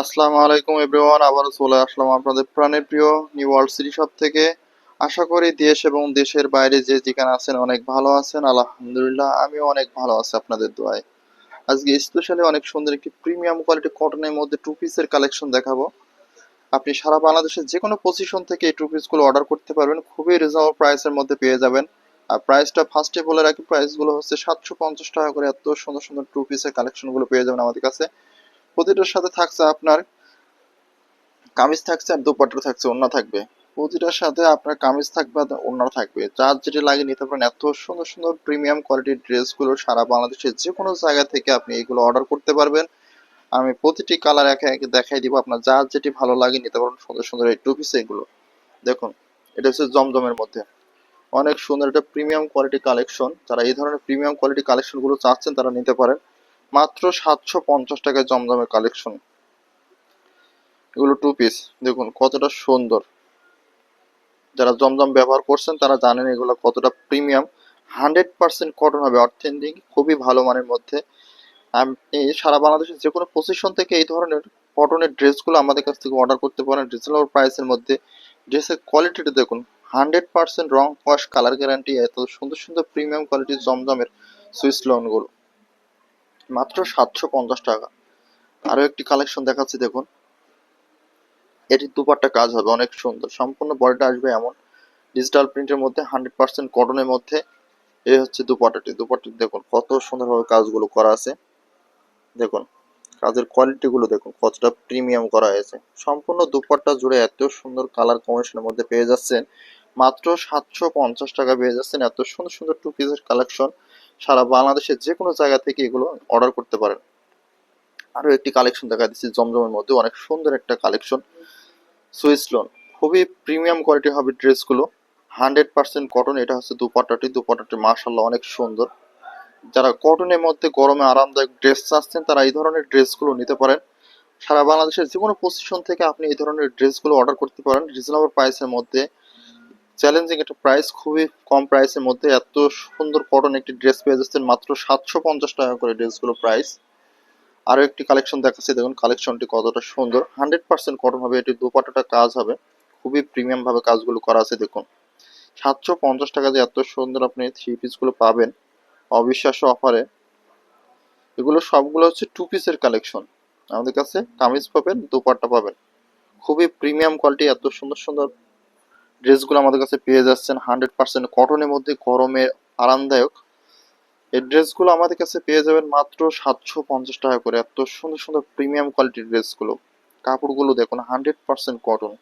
আসসালামু আলাইকুম এভরিওয়ান, আবারও চলে আসলাম আপনাদের প্রাণের প্রিয় নিউ ওয়ার্ল্ড সিটি শপ থেকে। আশা করি দেশ এবং দেশের বাইরে যে যেখানে আছেন অনেক ভালো আছেন, আলহামদুলিল্লাহ আমিও অনেক ভালো আছি আপনাদের দোয়ায়। আজকে স্পেশালি অনেক সুন্দর একটি প্রিমিয়াম কোয়ালিটি কটনের মধ্যে টু পিসের কালেকশন দেখাবো। আপনি সারা বাংলাদেশের যে কোনো পজিশন থেকে এই টু পিসগুলো অর্ডার করতে পারবেন, খুবই রিজনেবল প্রাইসের মধ্যে পেয়ে যাবেন। আর প্রাইসটা ফার্স্টে বলে রাখি প্রাইসগুলো হচ্ছে সাতশো পঞ্চাশ টাকা করে এত সুন্দর সুন্দর টু পিসের কালেকশনগুলো পেয়ে যাবেন আমাদের কাছে। প্রতিটার সাথে থাকছে আপনার কামিজ থাকছে আর দুপাট্টা থাকছে অন্য থাকবে। প্রতিটার সাথে আপনার কামিজ থাকবে আর অন্য থাকবে। যার যেটা লাগে নিতে পারেন। এত সুন্দর সুন্দর প্রিমিয়াম কোয়ালিটির ড্রেসগুলো সারা বাংলাদেশের যে কোনো জায়গা থেকে আপনি এগুলো অর্ডার করতে পারবেন। আমি প্রতিটি কালার একে একে দেখাই দিব। আপনার যার যেটি ভালো লাগে নিতে পারেন সুন্দর সুন্দর এই টু পিস এগুলো। দেখুন, এটা হচ্ছে জমজমের মধ্যে। অনেক সুন্দর একটা প্রিমিয়াম কোয়ালিটি কালেকশন যারা এই ধরনের প্রিমিয়াম কোয়ালিটি কালেকশনগুলো চাচ্ছেন, তারা নিতে পারেন। মাত্র সাতশো পঞ্চাশ টাকায় জমজমের কালেকশন এগুলো টু পিস দেখুন, কতটা সুন্দর। যারা জমজম ব্যবহার করছেন, তারা জানেন এগুলো কতটা প্রিমিয়াম হান্ড্রেড পার্সেন্ট কটন হবে অথেন্টিক খুবই ভালো মানের মধ্যে। সারা বাংলাদেশের যে কোনো পজিশন থেকে এই ধরনের কটনের ড্রেসগুলো আমাদের কাছ থেকে অর্ডার করতে পারেন। রিজনেবল প্রাইসের মধ্যে। ড্রেসের কোয়ালিটিটা দেখুন হান্ড্রেড পার্সেন্ট রং ওয়াশ কালার গ্যারান্টি এত সুন্দর সুন্দর প্রিমিয়াম কোয়ালিটির জমজমের সুইস লোনগুলো মাত্র সাতশো পঞ্চাশ টাকা। আরও একটি কালেকশন দেখাচ্ছি, দেখুন। এটির দুপাট্টা কাজ হবে, অনেক সুন্দর। সম্পূর্ণ বডিটা আসবে এমন। ডিজিটাল প্রিন্টের মধ্যে হান্ড্রেড পার্সেন্ট কটনের মধ্যে। এই হচ্ছে দুপাট্টি দেখুন, কত সুন্দরভাবে কাজগুলো করা আছে। দেখুন, কাজের কোয়ালিটিগুলো দেখুন, কতটা প্রিমিয়াম করা হয়েছে। সম্পূর্ণ দুপাট্টা জুড়ে এত সুন্দর কালার কম্বিনেশনের মধ্যে পেয়ে যাচ্ছেন। মাত্র সাতশো পঞ্চাশ টাকা পেয়ে যাচ্ছেন। এত সুন্দর সুন্দর টু পিসের কালেকশন সারা বাংলাদেশের যে কোনো জায়গা থেকে এগুলো অর্ডার করতে পারেন। আরও একটি কালেকশন দেখা দিচ্ছি, জমজমের মধ্যে অনেক সুন্দর একটা কালেকশন সুইস লোন খুবই প্রিমিয়াম কোয়ালিটি হবে ড্রেসগুলো। হান্ড্রেড পার্সেন্ট কটন এটা হচ্ছে দুপাট্টাটি দুপাট্টাটি মার্শাল্লাহ অনেক সুন্দর। যারা কটনের মধ্যে গরমে আরামদায়ক ড্রেস চাচ্ছেন, তারা এই ধরনের ড্রেসগুলো নিতে পারেন। সারা বাংলাদেশের যে কোনো পজিশন থেকে আপনি এই ধরনের ড্রেসগুলো অর্ডার করতে পারেন। রিজনেবল প্রাইসের মধ্যে চ্যালেঞ্জিং একটা প্রাইস খুবই কম প্রাইসের মধ্যে। এত সুন্দর কটন একটি ড্রেস পেয়ে যাচ্ছেন মাত্র সাতশো পঞ্চাশ টাকা করে ড্রেসগুলো প্রাইস আরও একটি কালেকশন দেখাচ্ছি, দেখুন কালেকশনটি কতটা সুন্দর। হান্ড্রেড পার্সেন্ট কটন হবে, এটি দুপাটাটা কাজ হবে। খুবই প্রিমিয়ামভাবে কাজগুলো করা আছে, দেখুন। সাতশো পঞ্চাশ টাকা যে এত সুন্দর আপনি থ্রি পিসগুলো পাবেন অবিশ্বাস্য অফারে এগুলো সবগুলো হচ্ছে টু পিসের কালেকশন আমাদের কাছে কামিজ পাবেন, দুপাট্টা পাবেন। খুবই প্রিমিয়াম কোয়ালিটি এত সুন্দর সুন্দর ড্রেসগুলো আমাদের কাছে পেয়ে যাচ্ছেন হান্ড্রেড পার্সেন্ট কটনের মধ্যে গরমে আরামদায়ক। এই ড্রেসগুলো আমাদের কাছে পেয়ে যাবেন মাত্র সাতশো পঞ্চাশ টাকা করে। এত সুন্দর সুন্দর প্রিমিয়াম কোয়ালিটির ড্রেসগুলো। কাপড়গুলো দেখুন, হান্ড্রেড পার্সেন্ট কটন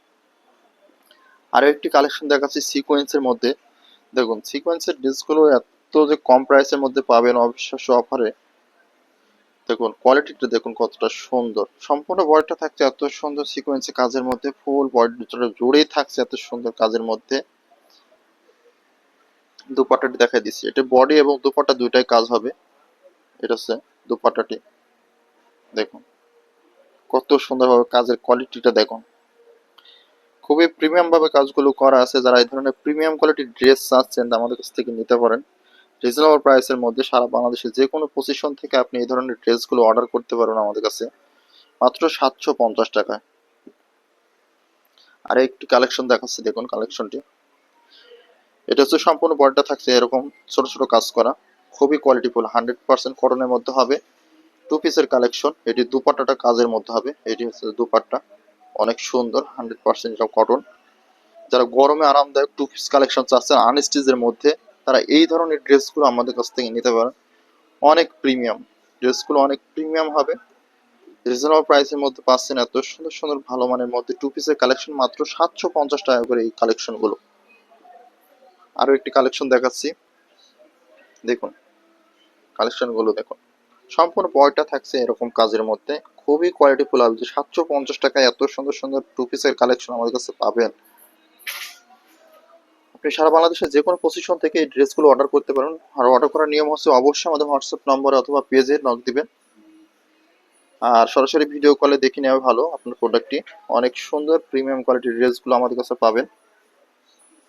আরও একটি কালেকশন দেখাচ্ছি সিকোয়েন্সের মধ্যে। দেখুন সিকোয়েন্সের ড্রেসগুলো এত যে কম প্রাইসের মধ্যে পাবেন অবিশ্বাস্য অফারে দেখুন কোয়ালিটিটা দেখুন কতটা সুন্দর। সম্পূর্ণ বডিটা থাকছে এত সুন্দর সিকোয়েন্সে কাজের মধ্যে ফুল বডি জুড়েই থাকছে এত সুন্দর কাজের মধ্যে। দুপাট্টাটি দেখাই দিচ্ছি। এটা বডি এবং দুপাট্টা দুইটাই কাজ হবে। এটা হচ্ছে দুপাট্টাটি। দেখুন, কত সুন্দরভাবে কাজের কোয়ালিটিটা দেখুন। খুবই প্রিমিয়াম ভাবে কাজগুলো করা আছে। যারা এই ধরনের প্রিমিয়াম কোয়ালিটির ড্রেস চাচ্ছেন আমাদের কাছ থেকে নিতে পারেন। রিজনেবল প্রাইসের মধ্যে সারা বাংলাদেশে যে কোনো পজিশন থেকে আপনি এই ধরনের ড্রেসগুলো অর্ডার করতে পারেন আমাদের কাছে। মাত্র সাতশো পঞ্চাশ টাকায়। আর একটি কালেকশন দেখাচ্ছে, দেখুন কালেকশনটি এটা হচ্ছে সম্পূর্ণ বডিটা থাকছে এরকম ছোট ছোট কাজ করা। খুবই কোয়ালিটিফুল হান্ড্রেড পার্সেন্ট কটনের মধ্যে হবে। টু পিসের কালেকশন এটি দুপাট্টাটা কাজের মধ্যে হবে। এটি হচ্ছে দুপাট্টা। অনেক সুন্দর হান্ড্রেড পার্সেন্ট এটা কটন যারা গরমে আরামদায়ক টু পিস কালেকশন চাচ্ছেন আনস্টিজের মধ্যে তারা এই ধরনের ড্রেসগুলো আমাদের কাছ থেকে নিতে পারেন অনেক প্রিমিয়াম। ড্রেসগুলো অনেক প্রিমিয়াম হবে। রিজনেবল প্রাইসের মধ্যে পাচ্ছেন এত সুন্দর সুন্দর, ভালো মানের মধ্যে টু পিসের কালেকশন মাত্র সাতশো পঞ্চাশ টাকা করে এই কালেকশনগুলো আরও একটি কালেকশন দেখাচ্ছি। দেখুন। কালেকশনগুলো দেখুন। সম্পূর্ণ বয়টা থাকছে এরকম কাজের মধ্যে। খুবই কোয়ালিটিফুল হবে যে সাতশো পঞ্চাশ টাকায় এত সুন্দর সুন্দর টু পিসের কালেকশন আমাদের কাছে পাবেন। আপনি সারা বাংলাদেশের যে কোনো পজিশন থেকে এই ড্রেসগুলো অর্ডার করতে পারেন। আর অর্ডার করার নিয়ম হচ্ছে অবশ্যই আমাদের হোয়াটসঅ্যাপ নম্বরে অথবা পেজে নক দিবেন। আর সরাসরি ভিডিও কলে দেখে নেওয়া ভালো আপনার প্রোডাক্টটি অনেক সুন্দর প্রিমিয়াম কোয়ালিটির ড্রেসগুলো আমাদের কাছে পাবেন।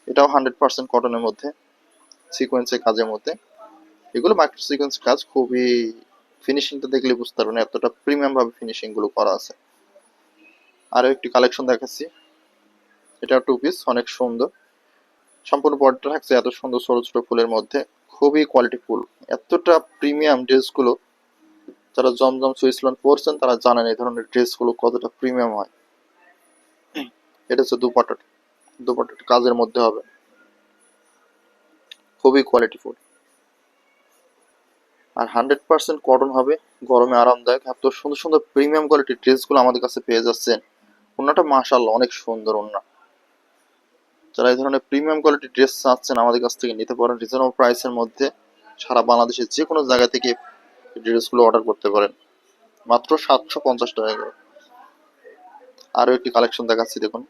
এটাও হান্ড্রেড পার্সেন্ট কটনের মধ্যে সিকোয়েন্সের কাজের মধ্যে। এগুলো মাইক্রো সিকোয়েন্স কাজ, খুবই ফিনিশিংটা দেখলে বুঝতে পারবেন এতটা প্রিমিয়াম ভাবে ফিনিশিংগুলো করা আছে। আরও একটি কালেকশন দেখাচ্ছি। এটা টু পিস অনেক সুন্দর। সম্পূর্ণ বডিটা থাকছে এত সুন্দর ছোট ছোট ফুলের মধ্যে। খুবই কোয়ালিটি ফুল। এতটা প্রিমিয়াম ড্রেসগুলো যারা জমজম সুইসলন পরছেন, তারা জানেন এই ধরনের ড্রেসগুলো কতটা প্রিমিয়াম হয়। এটা হচ্ছে দুপাটাটা। দুপাটাটা কাজের মধ্যে হবে। খুবই কোয়ালিটি ফুল। আর হান্ড্রেড পার্সেন্ট কটন হবে। গরমে আরামদায়ক। এত সুন্দর সুন্দর প্রিমিয়াম কোয়ালিটির ড্রেসগুলো আমাদের কাছে পেয়ে যাচ্ছেন। ওনাটা মাশাল্লাহ অনেক সুন্দর ওনা যারা এই ধরনের প্রিমিয়াম কোয়ালিটির ড্রেস চাচ্ছেন আমাদের কাছ থেকে নিতে পারেন রিজনেবল প্রাইসের মধ্যে সারা বাংলাদেশের যে কোনো জায়গা থেকে ড্রেসগুলো অর্ডার করতে পারেন। মাত্র সাতশো পঞ্চাশ টাকা আরও একটি কালেকশন দেখাচ্ছি, দেখুন।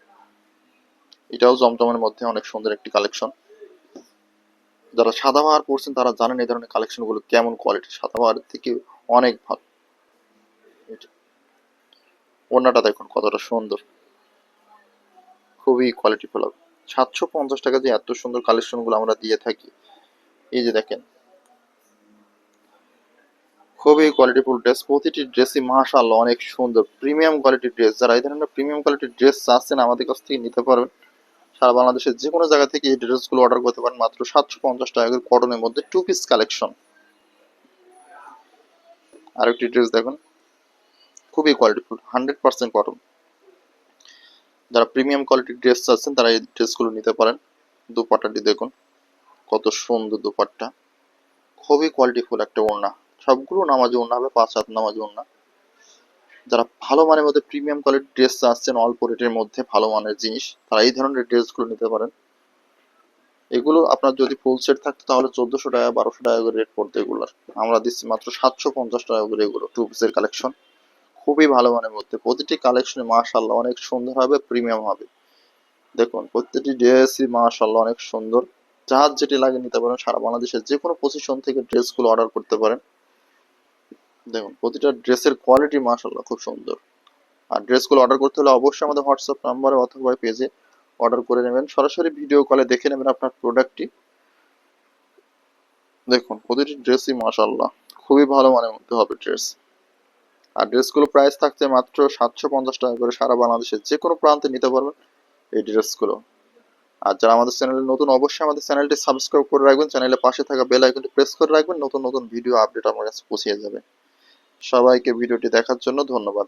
এটাও জমজমের মধ্যে অনেক সুন্দর একটি কালেকশন যারা সাদা সাদাবাহার পড়ছেন তারা জানেন এই ধরনের কালেকশনগুলো কেমন কোয়ালিটি সাদাবাহারের থেকে অনেক ভালো। এটা। ওড়নাটা দেখুন কতটা সুন্দর। খুবই কোয়ালিটি ফুল সাতশো পঞ্চাশ টাকা যে এত সুন্দর কালেকশনগুলো আমরা দিয়ে থাকি। এই যে দেখেন। খুবই কোয়ালিটিফুল ড্রেস প্রতিটি ড্রেসই মাশাআল্লাহ অনেক সুন্দর। প্রিমিয়াম কোয়ালিটির ড্রেস যারা এই ধরনের প্রিমিয়াম কোয়ালিটির ড্রেস চাচ্ছেন, আমাদের কাছ থেকে নিতে পারবেন। সারা বাংলাদেশের যে কোনো জায়গা থেকে এই ড্রেসগুলো অর্ডার করতে পারেন। মাত্র সাতশো পঞ্চাশ টাকা কটনের মধ্যে টু পিস কালেকশন আরেকটি ড্রেস দেখুন। খুবই কোয়ালিটিফুল হান্ড্রেড পার্সেন্ট কটন যারা প্রিমিয়াম কোয়ালিটির ড্রেস চাচ্ছেন তারা এই ড্রেসগুলো নিতে পারেন। দুপাট্টাটি দেখুন, কত সুন্দর দুপাট্টা। খুবই কোয়ালিটিফুল একটা ওড়না। সবগুলো নামাজি ওড়না হবে, পাঁচ হাত নামাজি ওড়না। যারা ভালো মানের মধ্যে প্রিমিয়াম কোয়ালিটির ড্রেস চাচ্ছেন অল্প রেটের মধ্যে ভালো মানের জিনিস, তারা এই ধরনের ড্রেসগুলো নিতে পারেন। এগুলো আপনার যদি ফুল সেট থাকতো, তাহলে চোদ্দশো টাকা, বারোশো টাকা করে রেট পড়তো এগুলোর। আমরা দিচ্ছি মাত্র সাতশো পঞ্চাশ টাকা করে এগুলো টু পিসের কালেকশন খুবই ভালো মানের মধ্যে। প্রতিটি কালেকশনে মাশাল্লাহ অনেক সুন্দর হবে প্রিমিয়াম হবে। দেখুন প্রত্যেকটি ড্রেসই মাশাল্লাহ অনেক সুন্দর। যার যেটি লাগে নিতে পারেন, সারা বাংলাদেশের যে কোনো পজিশন থেকে ড্রেসগুলো অর্ডার করতে পারেন। দেখুন, প্রতিটা ড্রেসের কোয়ালিটি মাশাল্লাহ খুব সুন্দর। আর ড্রেসগুলো অর্ডার করতে হলে অবশ্যই আমাদের হোয়াটসঅ্যাপ নাম্বারে অথবা পেজে অর্ডার করে নেবেন। সরাসরি ভিডিও কলে দেখে নেবেন আপনার প্রোডাক্টটি দেখুন, প্রতিটি ড্রেসই মাশাল্লাহ খুবই ভালো মানের মধ্যে হবে ড্রেস আর ড্রেসগুলো প্রাইস থাকছে মাত্র সাতশো পঞ্চাশ টাকা করে সারা বাংলাদেশের যে কোনো প্রান্তে নিতে পারবেন এই ড্রেসগুলো। আর যারা আমাদের চ্যানেলে নতুন, অবশ্যই আমাদের চ্যানেলটি সাবস্ক্রাইব করে রাখবেন। চ্যানেলের পাশে থাকা বেল আইকনটি প্রেস করে রাখবেন। নতুন নতুন ভিডিও আপডেট আমার কাছে পৌঁছে যাবে। সবাইকে ভিডিওটি দেখার জন্য ধন্যবাদ।